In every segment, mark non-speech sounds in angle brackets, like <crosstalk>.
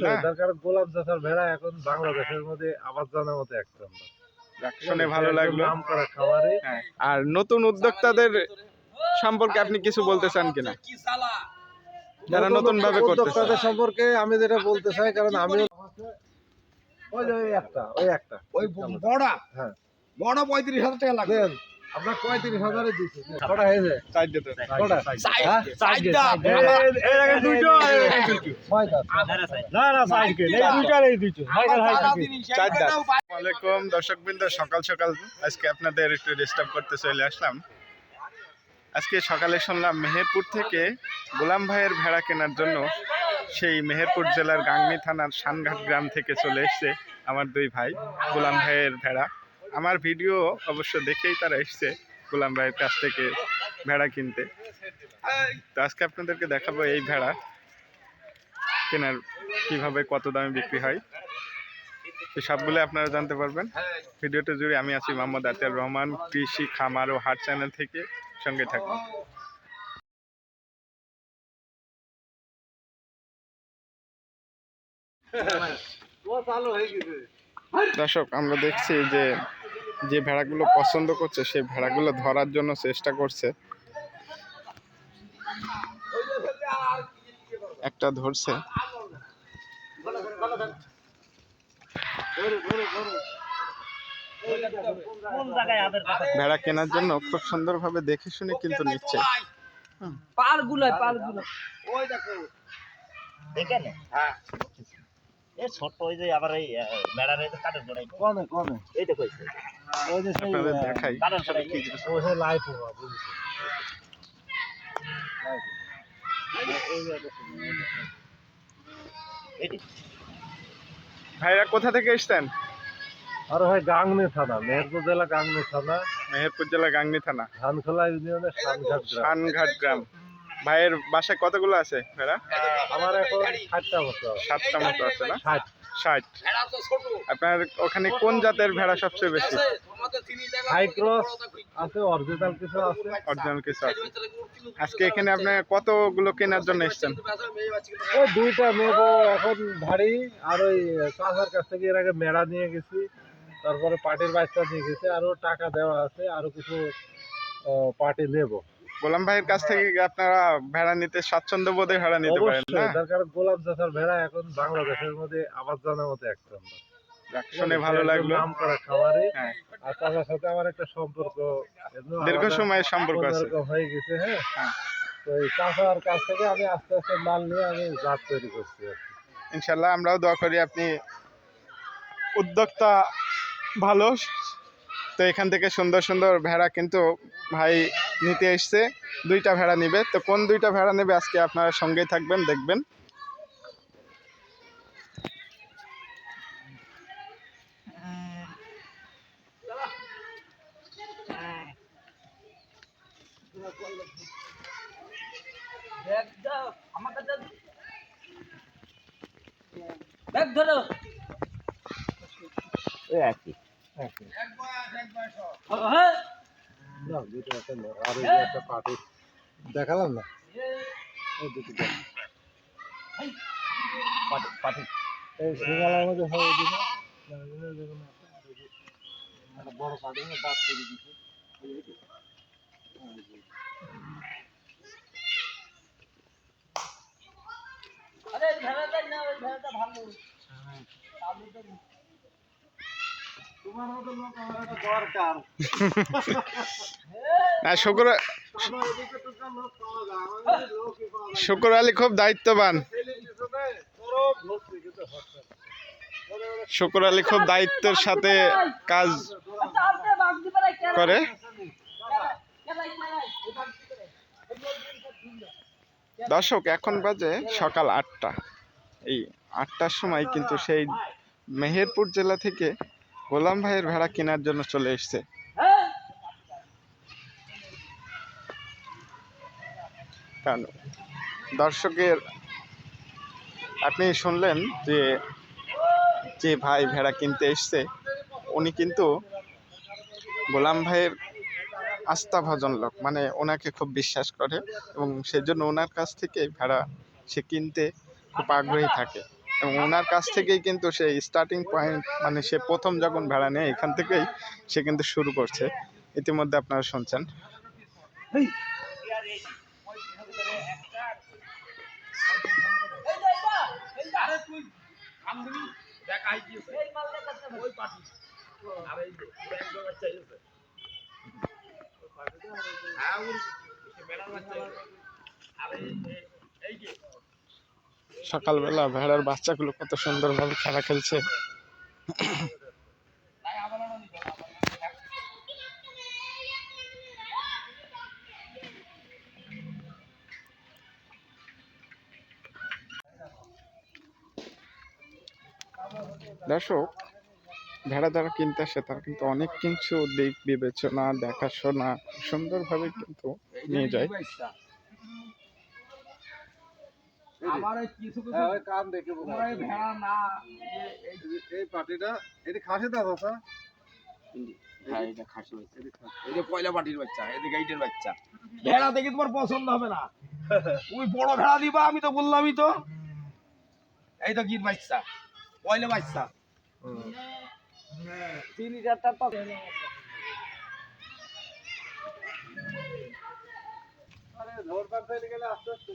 হ্যাঁ। তার কারণ গোলাপ চাষার ভেড়া এখন বাংলাদেশের মধ্যে আবাদ জানার মতো এক শুনে ভালো লাগল। নাম করা খাবারে। আর নতুন উদ্যোক্তাদের সম্পর্কে আপনি কিছু বলতে চান কিনা? যারা নতুন ভাবে সম্পর্কে আমি যেটা বলতে চাই কারণ আমি ওই একটা ওই একটা। ওই বড়া? হ্যাঁ। বড় পঁয়ত্রিশ হাজার টাকা লাগবে। পঁয়ত্রিশ হাজারে দিচ্ছি কটা হয়েছে? সকাল সকাল। আজকে আপনাদের একটু ডিস্টার্ব করতে চলে আসলাম। আজকে সকালে শুনলাম মেহেরপুর থেকে গোলাম ভাইয়ের ভেড়া কেনার জন্য সেই মেহেরপুর জেলার গাংনি থানার সানঘাট গ্রাম থেকে চলে এসছে আমার দুই ভাই গোলাম ভাইয়ের ভেড়া। আমার ভিডিও অবশ্য দেখেই তারা এসছে গোলাম ভাইয়ের কাছ থেকে ভেড়া কিনতে। তো আজকে আপনাদেরকে দেখাবো এই ভেড়া কেনার কীভাবে কত দামে বিক্রি হয়। তো সবগুলো আপনারা জানতে পারবেন। ভিডিওটা জুড়ে আমি আছি মোহাম্মদ আতিয়ার রহমান কৃষি খামার ও হাট চ্যানেল থেকে সঙ্গে থাকুন। দর্শক আমরা দেখছি যে যে ভেড়াগুলো পছন্দ করছে সেই ভেড়াগুলো ধরার জন্য চেষ্টা করছে। একটা ধরছে। ভেড়া কেনার জন্য খুব সুন্দরভাবে দেখে শুনে কিন্তু নিচ্ছে। পালগুলো ওই দেখো। এখানে এ ছোট ওই যে আবার এই মেড়ার এই যে কমে কমে। এই দেখো ওই যে সেই দেখাই কাঠের গোড়াই কি জিনিস। ও লাইফ হওয়া বুঝেছি। ভাইরা কোথা থেকে এসছেন? আর ভাই গাংনি থানা মেহেরপুর জেলা গাংনি থানা। মেহেরপুর জেলা গাংনি থানা। ধানখোলা ইউনিয়নের সানঘাট গ্রাম। শানঘাট গ্রাম। ভাইয়ের বাসায় কতগুলো আছে ভেড়া? আমার এখন ষাটটা বছর সাতটা মতো আছে না? ষাট। আপনার ওখানে কোন জাতের ভেড়া সবচেয়ে বেশি? আমাদের চিনি জায়গা হাই ক্রস আছে অরিজিনাল কিছু আছে। অরিজিনাল কিছু আছে। আজকে এখানে আপনি কতগুলো কেনার জন্য এসেছেন? ওই দুইটা নেব এখন ভারী আর ওই চাষার কাছ থেকে এর আগে মেড়া নিয়ে গেছি। তারপরে পাটির বাচ্চা নিয়ে গেছি আরও টাকা দেওয়া আছে আরও কিছু পার্টি নেব। গোলাম ভাইয়ের কাছ থেকে আপনারা ভেড়া নিতে স্বাচ্ছন্দ্য বোধে ভেড়া নিতে পারেন না? তার কারণ গোলাপ চাষার ভেড়া এখন বাংলাদেশের মধ্যে আবাদ জানার মতো এক নম্বর শুনে ভালো লাগল। নাম করা খাবারে হ্যাঁ। আর তার সাথে আমার একটা সম্পর্ক দীর্ঘ সময়ের সম্পর্ক আছে। হয়ে গেছে হ্যাঁ। হ্যাঁ। তো এই চাষার কাছ থেকে আমি আস্তে আস্তে মাল নিয়ে আমি জাত তৈরি করছি। ইনশাল্লাহ আমরাও দোয়া করি আপনি উদ্যোক্তা ভালো তো এখান থেকে সুন্দর সুন্দর ভেড়া কিন্তু ভাই নিতে এসছে। দুইটা ভেড়া নেবে। তো কোন দুইটা ভেড়া নেবে আজকে আপনারা সঙ্গেই থাকবেন, দেখবেন। ব্যাগ ধরো একই একই। হ্যাঁ না, দুটো একটা নে, আর ওই যে একটা পাটি দেখালাম না এই দুটো দেখ। পাটি পাটি এই সিঙ্গালার মধ্যে হবে দিকে দেখুন একটা, এই যে একটা বড় পাটি নিয়ে দাঁত তৈরি দিচ্ছে আরে ভেড়াটা না ওই ভেড়াটা ভালো <laughs> পাওয়া যায় শুক্র আলী খুব দায়িত্ববান। না। শুক্র আলী খুব দায়িত্বের সাথে কাজ না করে। দর্শক এখন বাজে সকাল আটটা। এই আটটার সময় কিন্তু সেই মেহেরপুর জেলা থেকে গোলাম ভাইয়ের ভেড়া কেনার জন্য চলে এসছে। দর্শকের, আপনি শুনলেন যে যে ভাই ভেড়া কিনতে এসছে, উনি কিন্তু গোলাম ভাইয়ের আস্থাভাজন লোক মানে ওনাকে খুব বিশ্বাস করে এবং সেজন্য ওনার কাছ থেকে ভেড়া সে কিনতে খুব আগ্রহী থাকে। এবং ওনার কাছ থেকেই কিন্তু সেই স্টার্টিং পয়েন্ট মানে সে প্রথম যখন ভেড়া নেয়, এখান থেকেই সে কিন্তু শুরু করছে। ইতিমধ্যে আপনারা শুনছেন। সকালবেলা ভেড়ার বাচ্চাগুলো কত সুন্দরভাবে খেলা খেলছে। দর্শক, ভেড়া যারা কিনতে আসে, তারা কিন্তু অনেক কিছু দিক বিবেচনা, দেখাশোনা, সুন্দরভাবে কিন্তু নিয়ে যায়। আমার এই কিছু কিছু হ্যাঁ, ওই কান দেখে বোঝা তোমরা ভেড়া না এই খাসি হ্যাঁ এটা খাসি বাচ্চা। এই পয়লা পাটির বাচ্চা এই যে বাচ্চা। ভেড়া দেখে তোমার পছন্দ হবে না। তুমি বড় ভেড়া দিবা আমি তো বললামই তো। এই তো গির বাচ্চা পয়লা বাচ্চা। তিন লিটারটা তো আরে ধরবার গেলে আস্তে আস্তে।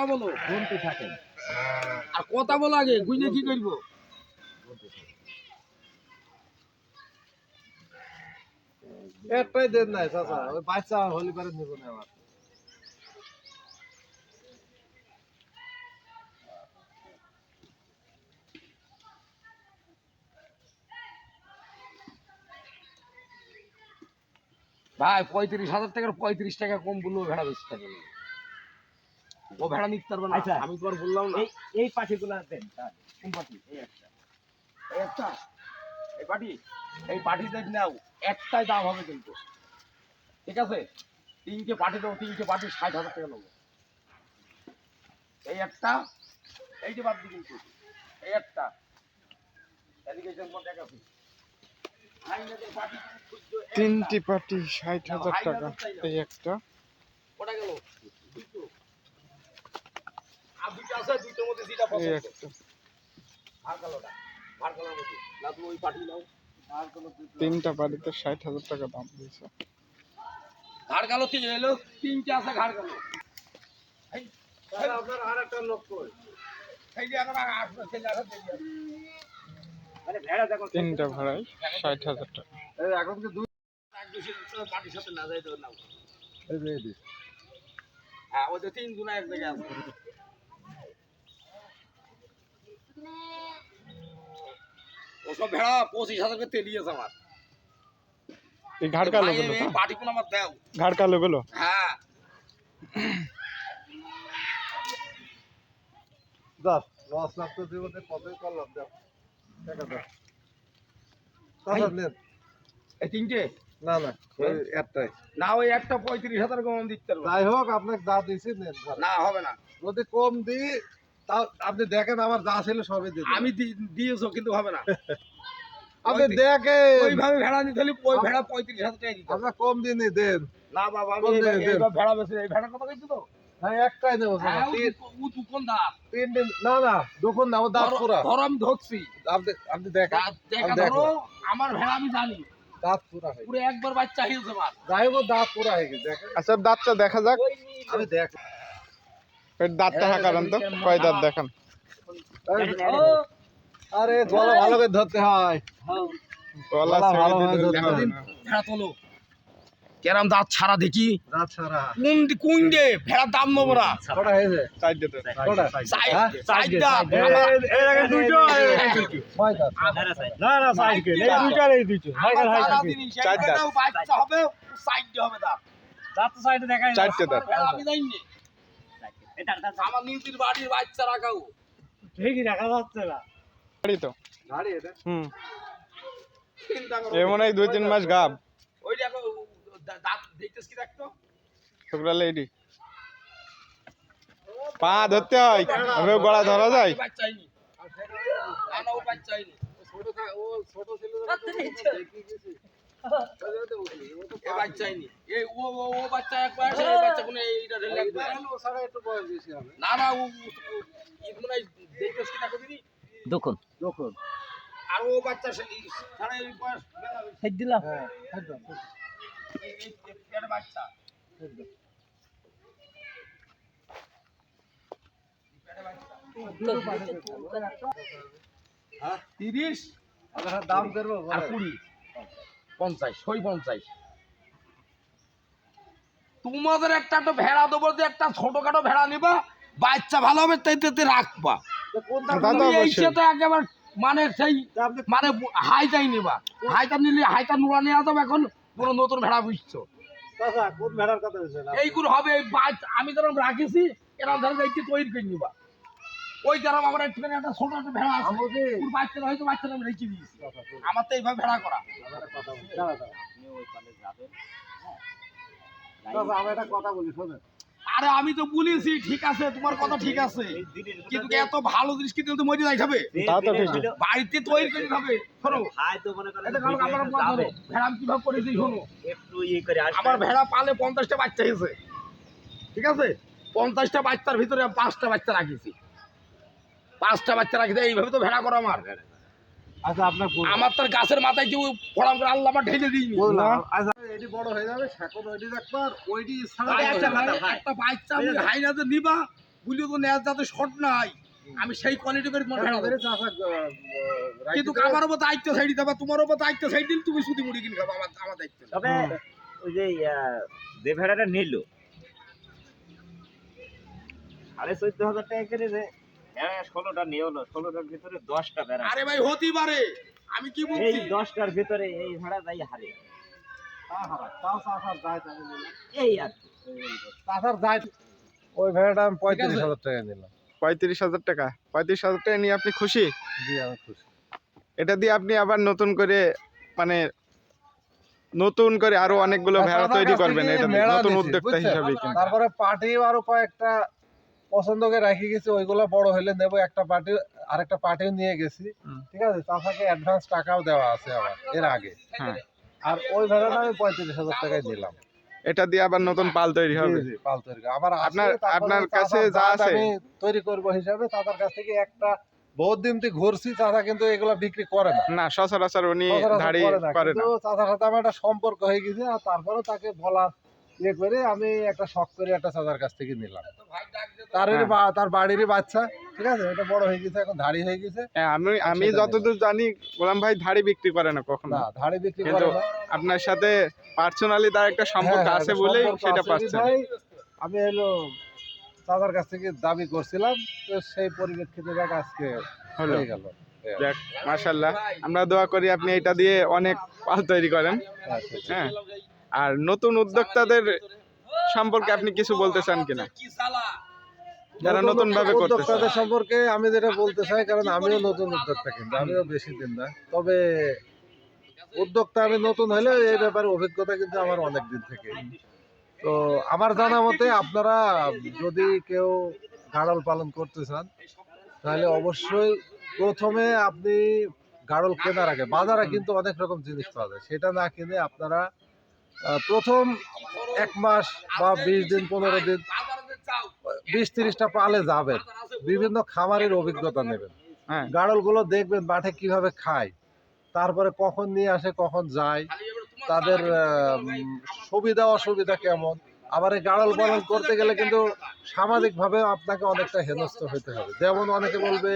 কথা বলো। গুনতে থাকেন আর কথা বলো আগে বুঝলে কি করব? একটাই দেন নাই চাচা। ওই বাচ্চা হলি পারে নিব না আবার ভাই পঁয়ত্রিশ হাজার টাকার পঁয়ত্রিশ টাকা কম বলল ভেড়া বেশি টাকা। ও ভেড়া নিতে পারবে না। আচ্ছা। আমি তো আর বললাম না। এই এই পাখিগুলো দেন কোন এই একটা। এই একটা। এই পাটি এই নাও একটাই দাম হবে কিন্তু। ঠিক আছে? তিনটে পাটি দেবো তিনটে পাটি ষাট হাজার টাকা নেব। এই একটা এই যে বাদ দি কিন্তু এই একটা। তোমার একটা। তিনটি পাটি ষাট হাজার টাকা এই একটা। ওটা গেল? আর দুটো আছে দুটোর মধ্যে যেটা পছন্দ একটা। কালোটা ভার কালোর মধ্যে। না তুমি ওই পাটি নাও তিনটা পাটিতে ষাট হাজার টাকা দাম দিয়েছে। ঘাড় কালো তিন এলো তিনটে আছে ঘাড় কালো। আপনার আর একটা লোক কই। মানে তিনটা ভাড়ায় ষাট হাজার টাকা। এখন কি দুই এক দুশো তো সাথে না যাই তো নাও। এই যে এই হ্যাঁ ওই তিন গুণা এক জায়গায় আছে। ওসব ভেড়া পঁচিশ হাজার করে তেলিয়েছে আমার। এই ঘাড় কালো ভাই, গুলো আমার দাও। ঘাড় কালো হ্যাঁ। দশ লস লাভ তো জীবনে কতই করলাম দাও টাকা দাও চাচা নেন। এই তিনটে? না না ওই একটাই না ওই একটা পঁয়ত্রিশ হাজার কম দিতে যাই হোক আপনাকে যা দিয়েছি না হবে না। যদি কম দিই তাও আপনি দেখেন আমার যা ছিল সবই দিন আমি দি- দিয়েছ কিন্তু হবে না। <laughs> আপনি দেখেন। ওইভাবে ভেড়া নিতে হলে ওই ভেড়া পঁয়ত্রিশ হাজার টাকা দিতে। আমরা কম দিনই দেন। না বাবা আমি দেন, দেন। ভেড়া বেশি এই ভেড়া কথা কইছো তো? হ্যাঁ একটাই। হ্যাঁ ও তিন দিন না না দাঁত পুরা। ধরো আমি ধরছি। আপনি আপনি দেখেন। দেখা আমার ভেড়া আমি জানি। দাঁত পুরা হয়ে পুরো একবার বাচ্চা যাই হোক দাঁত পুরা হয়ে গেছে। আচ্ছা দাঁতটা দেখা যাক। আমি দেখ এর দাঁতটা হাঁকারেন তো কয় দাঁত দেখান। আরে গলা ভালো করে ধরতে হয়। গলা ভালো হয় কেরাম দাঁত ছাড়া দেখি। দাঁত ছাড়া। কোন কোন দে ভেড়ার দাম নেব না। কটা হয়েছে? দিতে কটা? সাইড? দাঁত এই- দুইটো, দাঁত? না না সাইকেল এই দুইটার এই দুইটো। সাইকেল আমার সাইকেল দাদা দিনি, সেই চার দাঁত। বাচ্চা হবে সাইড হবে দাঁত। দাঁত তো সাইডে দেখাই চারটে দাঁত। আমি জানি আমার নিউতির বাড়ির বাচ্চা রাখাও। ঠিকই রাখা যাচ্ছে না। গাড়ি তো। ধাড়ি এটা? হুম। চিন্তা করো এ দুই তিন মাস গাব। ওই দেখো দাঁত দেখতেছ কি দেখতো? ছোকরা লেডি পা ধরতে হয়। গলা ধরা যায়। বাচ্চাইনি ও বাচ্চা একবার আসে এই এইটা ঢেলে একবার একটু বয়স বেশি হবে। না না ও মনে হয় দেখতেছ কি দেখো দিদি? দেখুন যখন আর ও বাচ্চা সারা এই বয়স মেলা দিলাম হ্যাঁ একদম এই এই এই পেটে বাচ্চা। তিরিশ? দাম করব কুড়ি। পঞ্চাশ ওই পঞ্চাশ। তোমাদের একটা তো ভেড়া দেবো যে একটা ছোটখাটো ভেড়া নিবা বাচ্চা ভালো হবে তাই তাতে রাখবা। কোনটা তো একেবারে মানে সেই মানে হাইটাই নিবা। হাইটা নিলে হাইটা নোড়া নিয়ে আসবে এখন পুরো নতুন ভেড়া বুঝছ? এইগুলো হবে এই বাচ্চা আমি যেরকম রাখিছি এরকম ধরো এইটি তৈরি করে নিবা। ওই যেরকম আমার একটুখানি একটা ছোট একটা ভেড়া আছে বাচ্চারা হয়তো বাচ্চারা আমি রেখে দিয়েছি। আমার তো এইভাবে ভেড়া করা। একটা আমি একটা কথা বলি শোনেন। আরে আমি তো বলেছি ঠিক আছে তোমার কথা ঠিক আছে। কিন্তু এত ভালো জিনিস কিনতে হলে মরে যাইতে হবে। বাড়িতে তৈরি করে হবে শোনো। ভাই তো মনে করেন আমার ভেড়া আমি কীভাবে করেছি শোনো। একটু ইয়ে করে আমার ভেড়া পালে পঞ্চাশটা বাচ্চা হয়েছে। ঠিক আছে? পঞ্চাশটা বাচ্চার ভিতরে পাঁচটা বাচ্চা রাখিছি। পাঁচটা বাচ্চা রাখিছি এইভাবে তো ভেড়া করো আমার। আচ্ছা আপনার আমার তার গাছের মাথায় যে ফড়াম করে আল্লাহ আমার ঢেলে বললাম আচ্ছা। এটি বড় হয়ে যাবে ওইটি ওইটি বড় একটা হয়ে বাচ্চা আমি হাইনাতে নিবা বুঝলি তো নেওয়ার যাতে শর্ট নাই। আমি সেই কোয়ালিটি করে দেবো। আহ, রাখতে কিন্তু আমার উপর দায়িত্ব সাইড দিতে তোমার উপর দায়িত্ব সাইড দিলে তুমি শুধু মুড়ি কিনে খাব আমার আমার দায়িত্ব। তবে ওই যে যে ভেড়াটা নিল। সাড়ে চোদ্দ হাজার টাকা করে হ্যাঁ ষোলোটা নিয়ে হলো ষোলোটার ভিতরে দশটা ভেড়া আরে ভাই হতেই পারে। আমি কি এই দশটার ভিতরে এই ভেড়া যাই হারে। তা হারায়, তাও চাচার দায় আমি নিলাম। এই আর কি। চাচার ওই ভেড়াটা আমি পঁয়ত্রিশ হাজার টাকা পঁয়ত্রিশ হাজার টাকা? পঁয়ত্রিশ হাজার টাকা নিয়ে আপনি খুশি? জি আমি খুশি। এটা দিয়ে আপনি আবার নতুন করে মানে নতুন করে আরও অনেকগুলো ভেড়া তৈরি করবেন এটা মেলা নতুন উদ্যোক্তা হিসাবে তারপরে পার্টিও আরও কয়েকটা পছন্দ করে রেখে গেছি ওইগুলো বড় হলে নেব একটা পার্টি আরেকটা পার্টিও নিয়ে গেছি। ঠিক আছে? চাচাকে অ্যাডভান্স টাকাও দেওয়া আছে আমার এর আগে। হ্যাঁ। আর ওই ভেড়াটা আমি পঁয়ত্রিশ হাজার টাকায় নিলাম। এটা দিয়ে আবার নতুন পাল তৈরি হবে। পাল তৈরি। আবার আপনার- আপনার কাছে যা আছে- আমি তৈরি করব হিসাবে চাচার কাছ থেকে একটা বহুত দিন থেকে ঘুরছি চাচা কিন্তু এগুলো বিক্রি করে না। না সচরাচর উনি ধাড়ি করে না না। চাচার সাথে আমার একটা সম্পর্ক হয়ে গেছে আর তারপরে তাকে বলা ইয়ে করে আমি একটা শখ করে একটা চাচার কাছ থেকে নিলাম। ভাই ডাক দে তো। তার হ্যাঁ। তার বাড়িরই বাচ্চা ঠিক আছে? এটা বড় হয়ে গেছে এখন ধাড়ি হয়ে গেছে। হ্যাঁ, আমি আমি যতদূর জানি গোলাম ভাই ধাড়ি বিক্রি করে না কখনো। না ধাড়ি বিক্রি করে না। আপনার সাথে পার্সোনালি তার একটা সম্পর্ক হ্যাঁ, আছে একটা বলেই সেটা আছে। পাচ্ছেন। আমি হলো চাচার কাছ থেকে দাবি করছিলাম তো সেই পরিপ্রেক্ষিতে দেখ আজকে হয়ে গেল। যাক মাশাল্লাহ আমরা দোয়া করি আপনি এটা দিয়ে অনেক পাল তৈরি করেন। আচ্ছা, আচ্ছা। হ্যাঁ। আর নতুন উদ্যোক্তাদের সম্পর্কে আপনি কিছু বলতে চান কিনা? যারা নতুন ভাবে উদ্যোক্তাদের সম্পর্কে আমি যেটা বলতে চাই কারণ আমিও নতুন উদ্যোক্তা কিন্তু আমিও বেশি দিন না। তবে উদ্যোক্তা আমি নতুন এই ব্যাপারে অভিজ্ঞতা কিন্তু আমার অনেক দিন থেকে। তো আমার জানা মতে আপনারা যদি কেউ গাড়ল পালন করতে চান তাহলে অবশ্যই প্রথমে আপনি গাড়ল কেনার আগে বাজারে কিন্তু অনেক রকম জিনিস পাওয়া যায়। সেটা না কিনে আপনারা প্রথম এক মাস বা বিশ দিন পনেরো দিন বিশ তিরিশটা পালে যাবেন। বিভিন্ন খামারের অভিজ্ঞতা নেবেন। হ্যাঁ। গাড়লগুলো দেখবেন মাঠে কীভাবে খায় তারপরে কখন নিয়ে আসে কখন যায় তাদের সুবিধা অসুবিধা কেমন। আবার এই গাড়ল পালন করতে গেলে কিন্তু সামাজিকভাবে আপনাকে অনেকটা হেনস্থ হতে হবে। যেমন অনেকে বলবে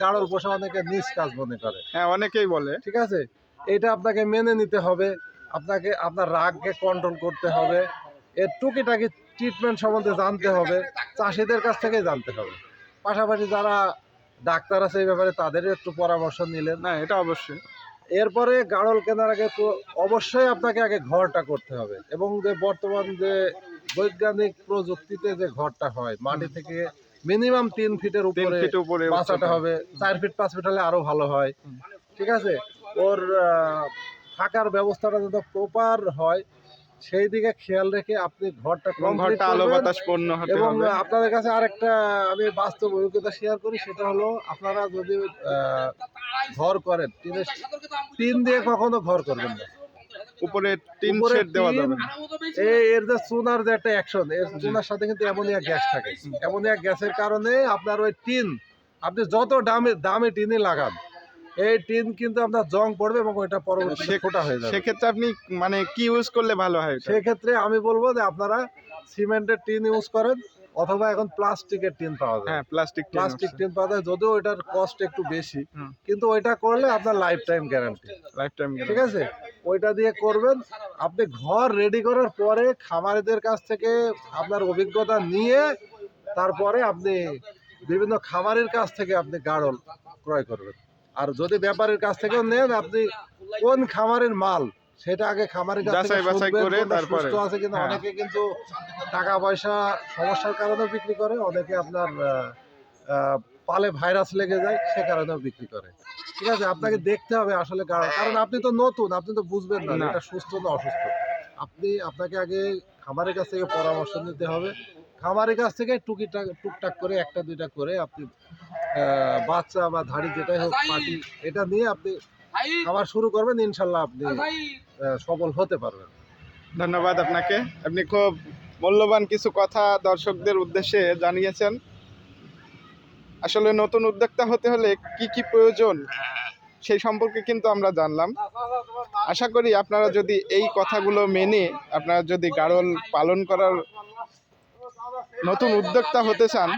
গাড়ল পোষা অনেকে নিজ কাজ মনে করে। হ্যাঁ অনেকেই বলে। ঠিক আছে? এটা আপনাকে মেনে নিতে হবে। আপনাকে আপনার রাগকে কন্ট্রোল করতে হবে। এর টুকিটাকি ট্রিটমেন্ট সম্বন্ধে জানতে হবে চাষিদের কাছ থেকে জানতে হবে। পাশাপাশি যারা ডাক্তার আছে এই ব্যাপারে তাদেরও একটু পরামর্শ নিলেন। না এটা অবশ্যই। এরপরে গাড়ল কেনার আগে তো অবশ্যই আপনাকে আগে ঘরটা করতে হবে এবং যে বর্তমান যে বৈজ্ঞানিক প্রযুক্তিতে যে ঘরটা হয় মাটি থেকে মিনিমাম তিন ফিটের উপরে বাঁচাটা হবে চার ফিট পাঁচ ফিট হলে আরও ভালো হয়। ঠিক আছে? ওর থাকার ব্যবস্থাটা যাতে প্রপার হয় সেই দিকে খেয়াল রেখে আপনি ঘরটা এবং ঘরটা আলো বাতাস পূর্ণ হতে এবং আপনাদের কাছে আরেকটা আমি বাস্তব অভিজ্ঞতা শেয়ার করি সেটা হলো আপনারা যদি ঘর করেন টিনের টিন দিয়ে কখনো ঘর করবেন না। উপরে টিন শেড দেওয়া যাবে এই এর যে চুনার যে একটা অ্যাকশন এর চুনার সাথে কিন্তু অ্যামোনিয়া গ্যাস থাকে। অ্যামোনিয়া গ্যাসের কারণে আপনার ওই টিন আপনি যত দামে দামে টিনে লাগান এই টিন কিন্তু আপনার জং পড়বে এবং ওইটা পরবর্তী ফোটা হয়ে যাবে। সেক্ষেত্রে আপনি মানে কি ইউজ করলে ভালো হয়? সেক্ষেত্রে আমি বলব যে আপনারা সিমেন্টের টিন ইউজ করেন অথবা এখন প্লাস্টিকের টিন পাওয়া যায়। হ্যাঁ প্লাস্টিক প্লাস্টিক টিন পাওয়া যায় যদিও ওইটার কস্ট একটু বেশি কিন্তু ওইটা করলে আপনার life time guarantee life time ঠিক আছে? ওইটা দিয়ে করবেন আপনি ঘর রেডি করার পরে খামারিদের কাছ থেকে আপনার অভিজ্ঞতা নিয়ে তারপরে আপনি বিভিন্ন খামারের কাছ থেকে আপনি গাড়ল ক্রয় করবেন। আর যদি ব্যাপারের কাছ থেকেও নেন আপনি কোন খামারের মাল সেটা আগে খামারের কাছ থেকে বাছাই করে তারপরে। সুস্থ আছে কিন্তু হ্যাঁ। অনেকে কিন্তু টাকা পয়সা সমস্যার কারণেও বিক্রি করে অনেকে আপনার পালে ভাইরাস লেগে যায় সে কারণেও বিক্রি করে ঠিক আছে আপনাকে দেখতে হবে আসলে কারণ কারণ আপনি তো নতুন আপনি তো বুঝবেন না। এটা সুস্থ না অসুস্থ আপনি আপনাকে আগে খামারের কাছ থেকে পরামর্শ নিতে হবে খামারের কাছ থেকে টুকিটাক টুকটাক করে একটা দুইটা করে আপনি বাচ্চা বা ধাড়ি যেটাই হোক পাটি এটা নিয়ে আপনি খামার শুরু করবেন ইনশাল্লাহ আপনি সফল হতে পারবেন। ধন্যবাদ আপনাকে। আপনি খুব মূল্যবান কিছু কথা দর্শকদের উদ্দেশ্যে জানিয়েছেন। আসলে নতুন উদ্যোক্তা হতে হলে কি কি প্রয়োজন সেই সম্পর্কে কিন্তু আমরা জানলাম। আশা করি আপনারা যদি এই কথাগুলো মেনে আপনারা যদি গাড়ল পালন করার নতুন উদ্যোক্তা হতে চান,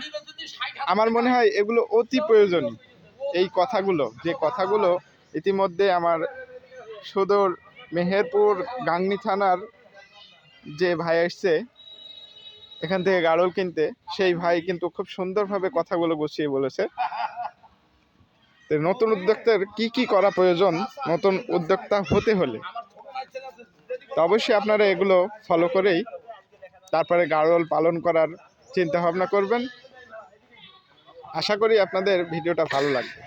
আমার মনে হয় এগুলো অতি প্রয়োজনীয়। এই কথাগুলো, যে কথাগুলো ইতিমধ্যে আমার সুদূর মেহেরপুর গাংনি থানার যে ভাই আসছে এখান থেকে গাড়ল কিনতে, সেই ভাই কিন্তু খুব সুন্দরভাবে কথাগুলো গুছিয়ে বলেছে। তো নতুন উদ্যোক্তার কি কি করা প্রয়োজন নতুন উদ্যোক্তা হতে হলে? অবশ্যই আপনারা এগুলো ফলো করেই তারপরে গাড়ল পালন করার চিন্তা ভাবনা করবেন। আশা করি আপনাদের ভিডিওটা ভালো লাগবে।